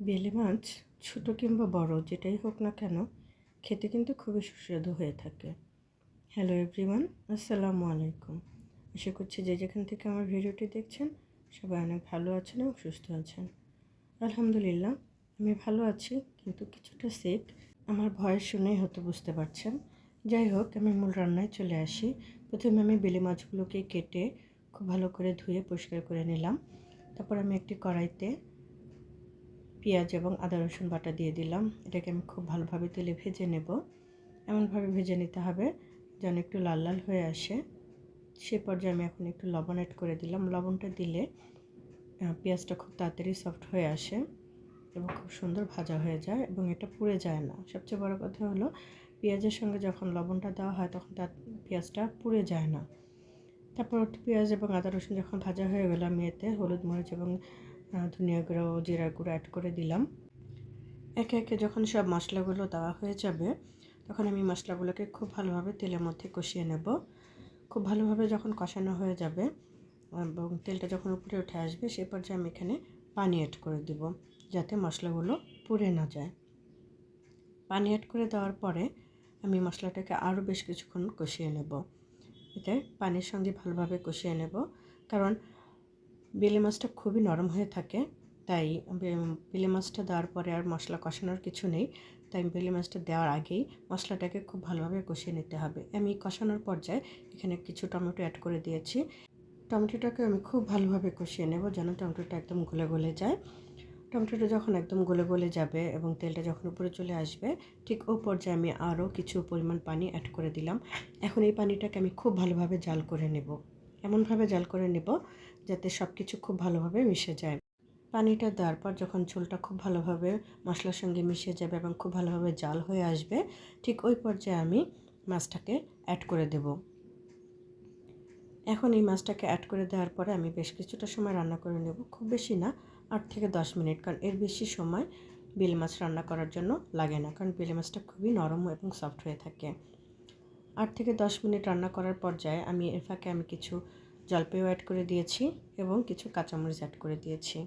বেলে মাছ, ছোটো কিংবা বড়, যেটাই হোক না কেন, খেতে কিন্তু খুবই সুস্বাদু হয়ে থাকে। হ্যালো এভরিওয়ান আসসালামু আলাইকুম। আশা করছি যে যেখান থেকে আমার ভিডিওটি দেখছেন, সবাই অনেক ভালো আছেন এবং সুস্থ আছেন। আলহামদুলিল্লাহ, আমি ভালো আছি, কিন্তু কিছুটা সিক আমার ভয়েস শুনেই হয়তো বুঝতে পারছেন। যাই হোক, আমি মূল রান্নায় চলে আসি। প্রথমে আমি বেলে মাছগুলোকে কেটে খুব ভালো করে ধুয়ে পরিষ্কার করে নিলাম। তারপর আমি একটি কড়াইতে পেঁয়াজ এবং আদা, রসুন বাটা দিয়ে দিলাম। এটাকে আমি খুব ভালোভাবে তেলে ভেজে নেব। এমনভাবে ভেজে নিতে হবে যেন একটু লাল লাল হয়ে আসে। সে পর্যায়ে আমি এখন একটু লবণ অ্যাড করে দিলাম। লবণটা দিলে পেঁয়াজটা খুব তাড়াতাড়ি সফট হয়ে আসে এবং খুব সুন্দর ভাজা হয়ে যায় এবং এটা পুড়ে যায় না। সবচেয়ে বড় কথা হলো, পেঁয়াজের সঙ্গে যখন লবণটা দেওয়া হয় তখন তার পেঁয়াজটা পুড়ে যায় না। তারপর পেঁয়াজ এবং আদা, রসুন যখন ভাজা হয়ে গেলো, আমি এতে হলুদ মরিচ এবং ধনিয়া গুঁড়ো, জিরা গুঁড়ো অ্যাড করে দিলাম। একে একে যখন সব মশলাগুলো দেওয়া হয়ে যাবে, তখন আমি মশলাগুলোকে খুব ভালোভাবে তেলের মধ্যে কষিয়ে নেব। খুব ভালোভাবে যখন কষানো হয়ে যাবে, এবং তেলটা যখন উপরে উঠে আসবে, সে পর্যায়ে আমি এখানে পানি অ্যাড করে দেব, যাতে মশলাগুলো পুড়ে না যায়। পানি অ্যাড করে দেওয়ার পরে আমি মশলাটাকে আরও বেশ কিছুক্ষণ কষিয়ে নেব। এতে পানির সঙ্গে ভালোভাবে কষিয়ে নেব, কারণ বেলে মাছটা খুবই নরম হয়ে থাকে, তাই বেলে মাছটা দেওয়ার পরে আর মশলা কষানোর কিছু নেই, তাই বেলে মাছটা দেওয়ার আগেই মশলাটাকে খুব ভালোভাবে কষিয়ে নিতে হবে। আমি কষানোর পর্যায়ে এখানে কিছু টমেটো অ্যাড করে দিয়েছি। টমেটোটাকে আমি খুব ভালোভাবে কষিয়ে নেব যেন টমেটোটা একদম গলে গলে যায়। টমেটোটা যখন একদম গলে গলে যাবে এবং তেলটা যখন উপরে চলে আসবে, ঠিক ও পর্যায়ে আমি আরও কিছু পরিমাণ পানি অ্যাড করে দিলাম। এখন এই পানিটাকে আমি খুব ভালোভাবে জাল করে নেব। এমনভাবে জাল করে নেব যাতে সব কিছু খুব ভালোভাবে মিশে যায়। পানিটা দেওয়ার পর যখন ঝোলটা খুব ভালোভাবে মশলার সঙ্গে মিশে যাবে এবং খুব ভালোভাবে জাল হয়ে আসবে, ঠিক ওই পর্যায়ে আমি মাছটাকে অ্যাড করে দেব। এখন এই মাছটাকে অ্যাড করে দেওয়ার পরে আমি বেশ কিছুটা সময় রান্না করে নেব, খুব বেশি না, আট থেকে দশ মিনিট, কারণ এর বেশি সময় বিল মাছ রান্না করার জন্য লাগে না, কারণ বিল মাছটা খুবই নরম এবং সফট হয়ে থাকে। আট থেকে দশ মিনিট রান্না করার পর্যায়ে আমি এর ফাঁকে আমি কিছু জলপাইও অ্যাড করে দিয়েছি এবং কিছু কাঁচামরিচ অ্যাড করে দিয়েছি।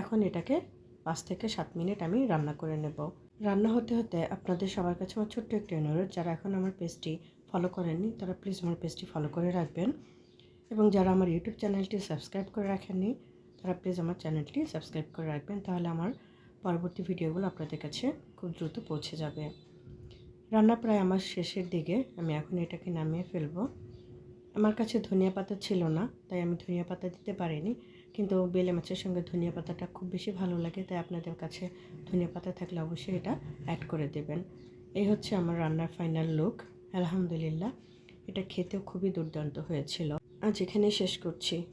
এখন এটাকে পাঁচ থেকে সাত মিনিট আমি রান্না করে নেব। রান্না হতে হতে আপনাদের সবার কাছে আমার ছোট্ট একটি অনুরোধ, যারা এখন আমার পেজটি ফলো করেননি, তারা প্লিজ আমার পেজটি ফলো করে রাখবেন এবং যারা আমার ইউটিউব চ্যানেলটি সাবস্ক্রাইব করে রাখেননি, তারা প্লিজ আমার চ্যানেলটি সাবস্ক্রাইব করে রাখবেন, তাহলে আমার পরবর্তী ভিডিওগুলো আপনাদের কাছে খুব দ্রুত পৌঁছে যাবে। রান্না প্রায় আমার শেষের দিকে। আমি এখন এটাকে নামিয়ে ফেলব। আমার কাছে ধনিয়া পাতা ছিল না, তাই আমি ধনিয়া পাতা দিতে পারিনি। কিন্তু বেলে মাছের সঙ্গে ধনিয়া পাতাটা খুব বেশি ভালো লাগে, তাই আপনাদের কাছে ধনিয়া পাতা থাকলে অবশ্যই এটা অ্যাড করে দেবেন। এই হচ্ছে আমার রান্নার ফাইনাল লুক আলহামদুলিল্লাহ। এটা খেতেও খুবই দুর্দান্ত হয়েছিল। আজ এখানেই শেষ করছি।